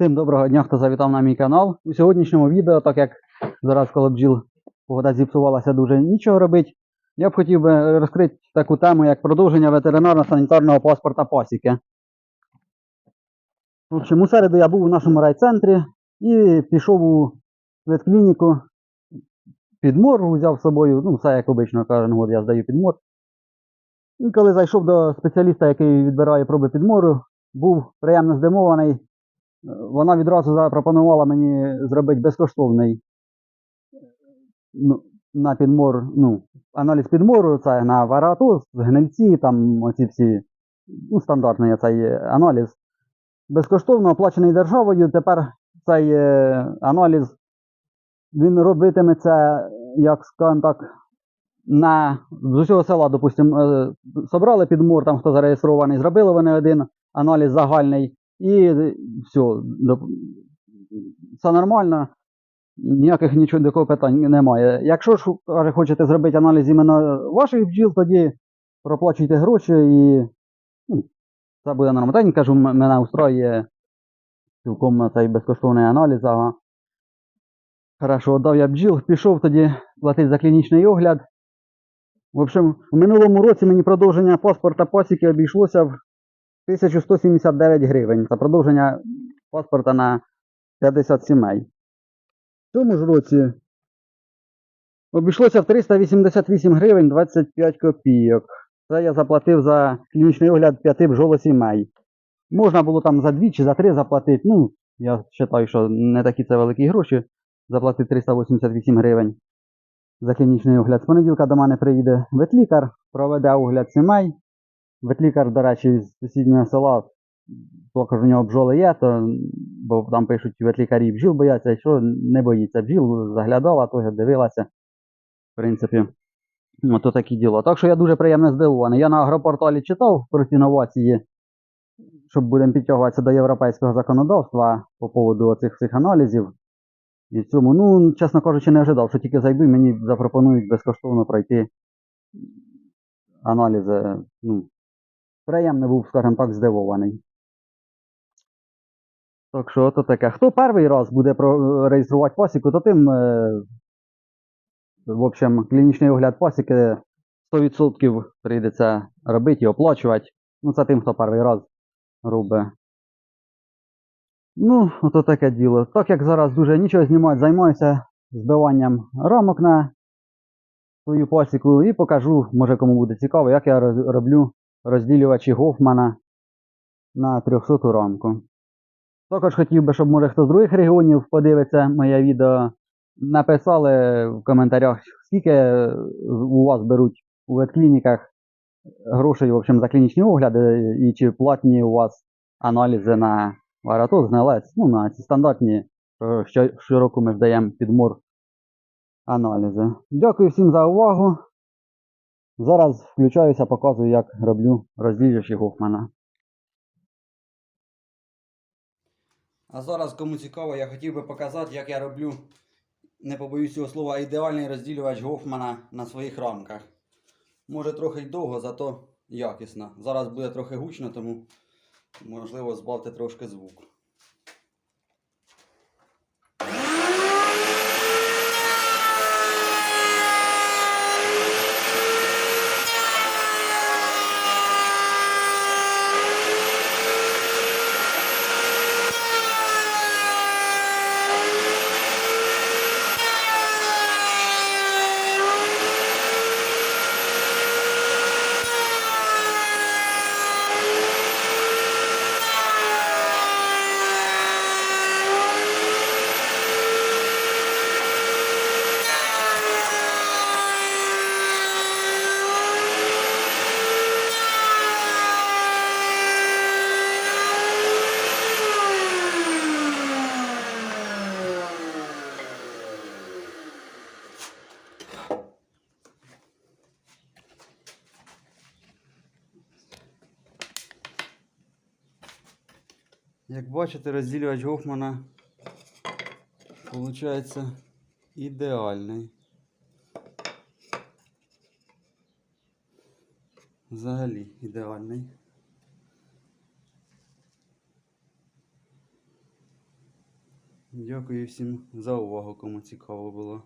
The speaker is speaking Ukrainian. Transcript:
Всім доброго дня, хто завітав на мій канал. У сьогоднішньому відео, так як зараз коло бджіл погода зіпсувалася дуже нічого робить, я б хотів би розкрити таку тему, як продовження ветеринарно-санітарного паспорта пасіки. В общем, у середу я був у нашому райцентрі і пішов у ветклініку підмор, взяв з собою, ну, все як обично, кожен год я здаю підмор. І коли зайшов до спеціаліста, який відбирає проби підмору, був приємно здивований. Вона відразу запропонувала мені зробити безкоштовний ну, на підмор, ну, аналіз підмору, це на варатоз, гнильці, там оці всі, ну, стандартний цей аналіз. Безкоштовно оплачений державою. Тепер цей е, аналіз він робитиметься, як скажімо так, на з усього села, допустимо, е, собрали підмор, там хто зареєстрований, зробили вони один аналіз загальний, і е, все, все нормально, ніяких нічого такого питань немає. Якщо ж каже, хочете зробити аналіз іменно ваших бджіл, тоді проплачуйте гроші і ну, це буде нормально. Кажу, мене устроює цілком цей безкоштовний аналіз. Ага. Хорошо, дав я бджіл, пішов тоді платити за клінічний огляд. В общем, в минулому році мені продовження паспорта пасіки обійшлося в 1179 гривень. Це продовження паспорта на 50 сімей. В цьому ж році обійшлося в 388 гривень 25 копійок. Це я заплатив за клінічний огляд 5 бджолосімей. Можна було там за 2 чи за 3 заплатити. Ну, я вважаю, що не такі це великі гроші. Заплатити 388 гривень за клінічний огляд. З понеділка до мене приїде ветлікар, проведе огляд сімей. Ветлікар, до речі, з сусіднього села, також у нього бджоли є, то, бо там пишуть ветлікарі бджіл бояться, що не боїться бджіл, заглядала, теж дивилася. В принципі, ото такі діло. Так що я дуже приємно здивований. Я на агропорталі читав про ці новації, щоб будемо підтягуватися до європейського законодавства по поводу оцих всіх аналізів. І цьому, ну, чесно кажучи, не ожидав, що тільки зайду мені запропонують безкоштовно пройти аналізи. Ну, приємно був, скажімо так, здивований. Так що ото таке. Хто перший раз буде реєструвати пасіку, то тим, е, в общем, клінічний огляд пасіки 100% прийдеться робити і оплачувати. Ну, це тим, хто перший раз робить. Ну, ото таке діло. Так як зараз дуже нічого знімати, займаюся збиванням рамок на свою пасіку і покажу, може кому буде цікаво, як я роблю розділювачі Гофмана на 300 рамку. Також хотів би, щоб може хто з других регіонів подивиться моє відео. Написали в коментарях, скільки у вас беруть у ветклініках грошей в общем, за клінічні огляди, і чи платні у вас аналізи на варатоз, гнилець, ну, на ці стандартні, що що- щороку ми здаємо підмор аналізи. Дякую всім за увагу. Зараз включаюся, показую, як роблю розділювачі Гофмана. А зараз, кому цікаво, я хотів би показати, як я роблю, не побоюсь цього слова, ідеальний розділювач Гофмана на своїх рамках. Може трохи довго, зато якісно. Зараз буде трохи гучно, тому можливо збавте трошки звук. Як бачите, розділювач Гофмана виходить ідеальний. Взагалі ідеальний. Дякую всім за увагу, кому цікаво було.